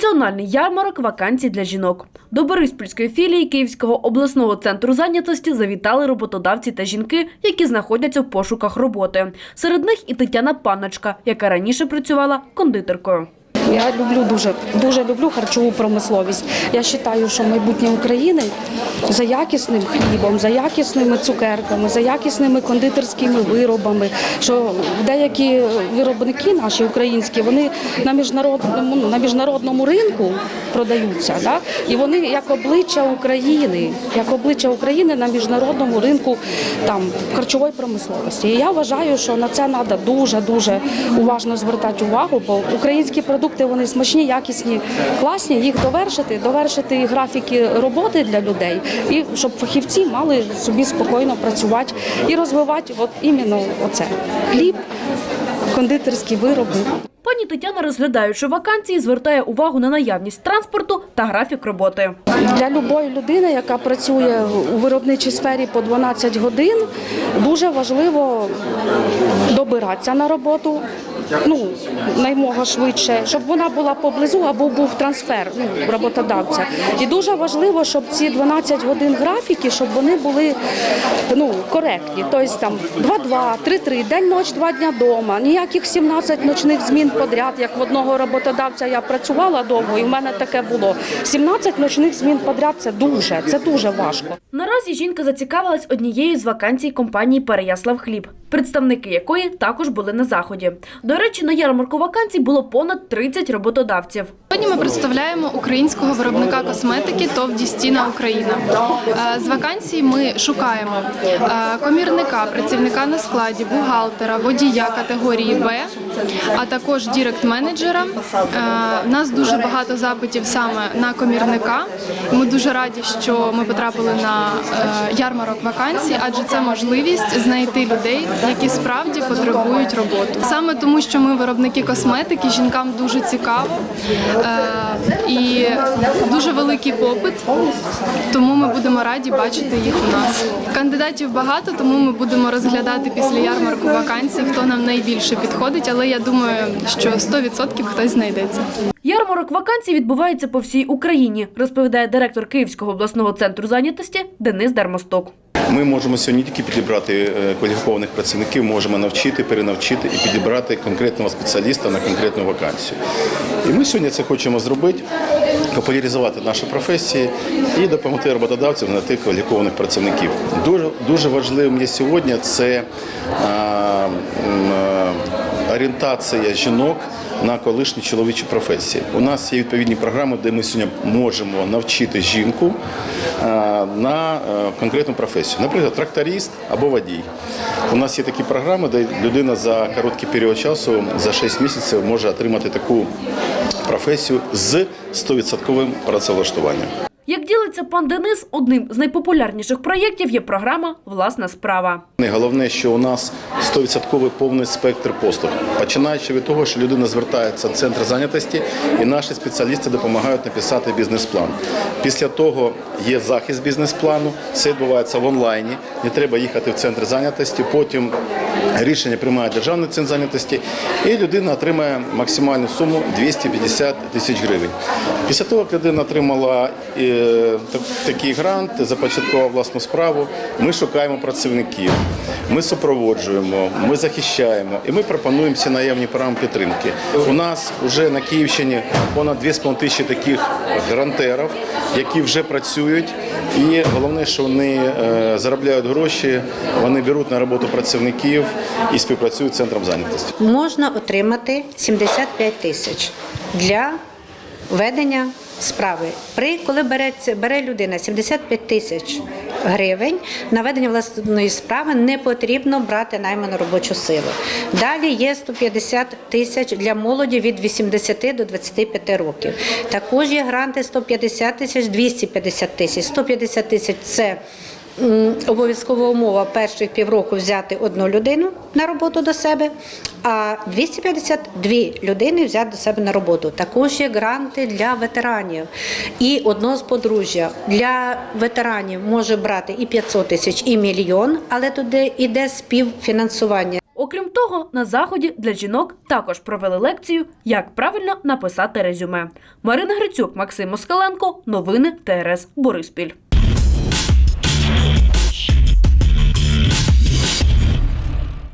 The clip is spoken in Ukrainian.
Національний ярмарок вакансій для жінок. До Бориспільської філії Київського обласного центру зайнятості завітали роботодавці та жінки, які знаходяться в пошуках роботи. Серед них і Тетяна Панночка, яка раніше працювала кондитеркою. Я люблю дуже дуже люблю харчову промисловість. Я вважаю, що майбутнє України за якісним хлібом, за якісними цукерками, за якісними кондитерськими виробами. Що деякі виробники наші українські вони на міжнародному на міжнародному ринку продаються, да? і вони як обличчя України, як обличчя України на міжнародному ринку там харчової промисловості. І я вважаю, що на це треба дуже дуже уважно звертати увагу, бо українські продукти вони смачні, якісні, класні. Їх довершити, довершити графіки роботи для людей, і щоб фахівці мали собі спокійно працювати і розвивати от іменно оце хліб, кондитерські вироби. Пані Тетяна, розглядаючи вакансії, звертає увагу на наявність транспорту та графік роботи. Для любої людини, яка працює у виробничій сфері по 12 годин, дуже важливо добиратися на роботу. Ну, наймога швидше, щоб вона була поблизу або був трансфер ну, роботодавця. І дуже важливо, щоб ці 12 годин графіки, щоб вони були ну, коректні. Тобто там 2-2, 3-3, день-ноч, два дня дома. Ніяких 17 ночних змін подряд, як в одного роботодавця я працювала довго, і в мене таке було. 17 ночних змін подряд це дуже, це дуже важко. Наразі жінка зацікавилась однією з вакансій компанії Переяслав Хліб, представники якої також були на заході. До речі, на ярмарку вакансій було понад 30 роботодавців. Сьогодні ми представляємо українського виробника косметики ТОВ Дістіна Україна. Е, З вакансій ми шукаємо е, комірника, працівника на складі, бухгалтера, водія категорії Б, а також дірект-менеджера. Е, У нас дуже багато запитів саме на комірника. Ми дуже раді, що ми потрапили на е, ярмарок вакансій, адже це можливість знайти людей, які справді потребують роботу. Саме тому, що ми виробники косметики, жінкам дуже цікаво е, і дуже великий попит. Тому ми будемо раді бачити їх у нас. Кандидатів багато, тому ми будемо розглядати після ярмарку вакансій, хто нам найбільше підходить. Але я думаю, що 100% хтось знайдеться. Ярмарок вакансій відбувається по всій Україні, розповідає директор Київського обласного центру зайнятості Денис Дармосток. Ми можемо сьогодні тільки підібрати е, кваліфікованих працівників, можемо навчити, перенавчити і підібрати конкретного спеціаліста на конкретну вакансію. І ми сьогодні це хочемо зробити, популяризувати наші професії і допомогти роботодавцям знайти кваліфікованих працівників. Дуже дуже важливим є сьогодні це орієнтація жінок на колишні чоловічі професії. У нас є відповідні програми, де ми сьогодні можемо навчити жінку е, на е, конкретну професію, наприклад, тракторист або водій. У нас є такі програми, де людина за короткий період часу, за 6 місяців, може отримати таку професію з 100% працевлаштуванням. Ділиться пан Денис, одним з найпопулярніших проєктів є програма Власна справа. Головне, що у нас 100% повний спектр послуг, починаючи від того, що людина звертається в центр зайнятості, і наші спеціалісти допомагають написати бізнес-план. Після того є захист бізнес-плану, все відбувається в онлайні. Не треба їхати в центр зайнятості. Потім рішення приймає державний центр зайнятості, і людина отримає максимальну суму 250 тисяч гривень. Після того, як людина отримала е, такий грант, започаткувала власну справу, ми шукаємо працівників, ми супроводжуємо, ми захищаємо і ми пропонуємо всі наявні програми підтримки. У нас вже на Київщині понад 2,5 тисячі таких грантерів, які вже працюють. І головне, що вони е, заробляють гроші, вони беруть на роботу працівників і співпрацюють з центром зайнятості. можна отримати 75 тисяч для ведення справи. При коли береться бере людина 75 тисяч гривень на ведення власної справи, не потрібно брати найману робочу силу. Далі є 150 тисяч для молоді від 80 до 25 років. Також є гранти 150 тисяч, 250 тисяч. 150 тисяч це обов'язкова умова перших півроку взяти одну людину на роботу до себе, а 252 людини взяти до себе на роботу. Також є гранти для ветеранів і одного з подружжя. Для ветеранів може брати і 500 тисяч, і мільйон, але туди йде співфінансування. Окрім того, на заході для жінок також провели лекцію, як правильно написати резюме. Марина Грицюк, Максим Москаленко. Новини ТРС Бориспіль.